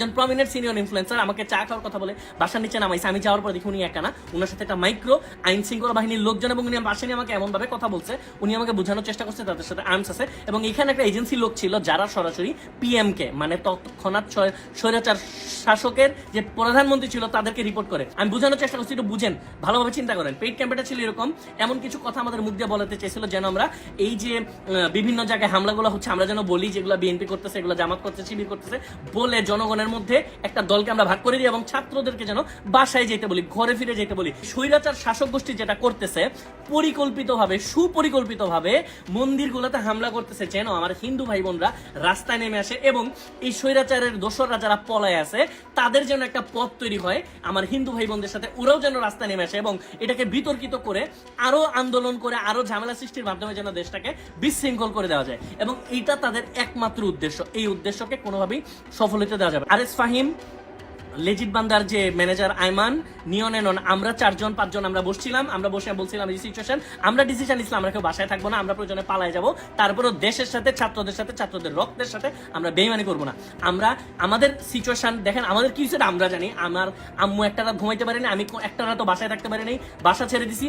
একজন prominent senior influencer আমাকে চা খাওয়ার কথা বলে, বাসার নিচে নামাইছে, আমি যাওয়ার পর দেখি উনি একা না, উনার সাথে একটা মাইক্রো আইন শৃঙ্খলা বাহিনীর লোকজন এবং উনি বাসা নিয়ে আমাকে এমনভাবে কথা বলছে, উনি আমাকে বোঝানোর চেষ্টা করছে, তাদের সাথে আর্মস আছে এবং এখানে একটা এজেন্সি লোক ছিল যারা সরাসরি পিএম কে মানে তৎক্ষণাৎ স্বৈ- স্বৈরাচার শাসকের যে প্রধানমন্ত্রী ছিল তাদেরকে রিপোর্ট করে। আমি বোঝানোর চেষ্টা করছি, একটু বুঝেন, ভালোভাবে চিন্তা করেন। পেইড ক্যাম্পেটা ছিল এরকম, এমন কিছু কথা আমাদের মুখ দিয়ে বলাতে চেয়েছিল যেন আমরা এই যে বিভিন্ন জায়গায় হামলাগুলো হচ্ছে, আমরা যেন বলি যেগুলো বিএনপি করতেছে, এগুলো জামাত করতেছে, শিবির করতেছে, বলে জনগণের মধ্যে একটা দলকে আমরা ভাগ করে দিই এবং ছাত্রদেরকে যেন বাসায় যেতে বলি, ঘরে ফিরে যেতে বলি। স্বৈরাচার শাসক গোষ্ঠী যেটা করতেছে, পরিকল্পিতভাবে, সুপরিকল্পিতভাবে মন্দিরগুলোতে হামলা করতেছে যেন আমার হিন্দু ভাই বোনরা রাস্তায় নেমে আসে এবং এই স্বৈরাচারের দোসররা যারা পলায় আছে, তাদের যেন একটা পথ তৈরি হয়, আমার হিন্দু ভাই বোনদের সাথে ওরাও যেন রাস্তায় নেমে আসে এবং এটাকে বিতর্কিত করে আরও আন্দোলন করে আরও ঝামেলা সৃষ্টির মাধ্যমে যেন দেশটাকে বিশৃঙ্খল করে দেওয়া যায়। এবং এইটা তাদের একমাত্র উদ্দেশ্য। এই উদ্দেশ্যকে কোনোভাবেই সফল হতে দেওয়া যাবে আর এস ফাহিম লেজিট বান্দার যে ম্যানেজার আইমান, নিয়ন এনন আমরা চারজন, পাঁচজন আমরা বসছিলাম, আমরা বসে বলছিলাম এই সিচুয়েশন আমরা ডিসিশন ইসলাম আমরা কেউ বাসায় থাকব না, আমরা প্রয়োজনে পালায় যাব। তারপরেও দেশের সাথে, ছাত্রদের সাথে, ছাত্রদের রক্তের সাথে আমরা বেইমানি করব না। আমরা, আমাদের সিচুয়েশন দেখেন আমাদের কি হয়েছে আমরা জানি। আমার আম্মু একটা রাত ঘুমাইতে পারিনি, আমি একটা রাত বাসায় থাকতে পারিনি, বাসা ছেড়ে দিছি।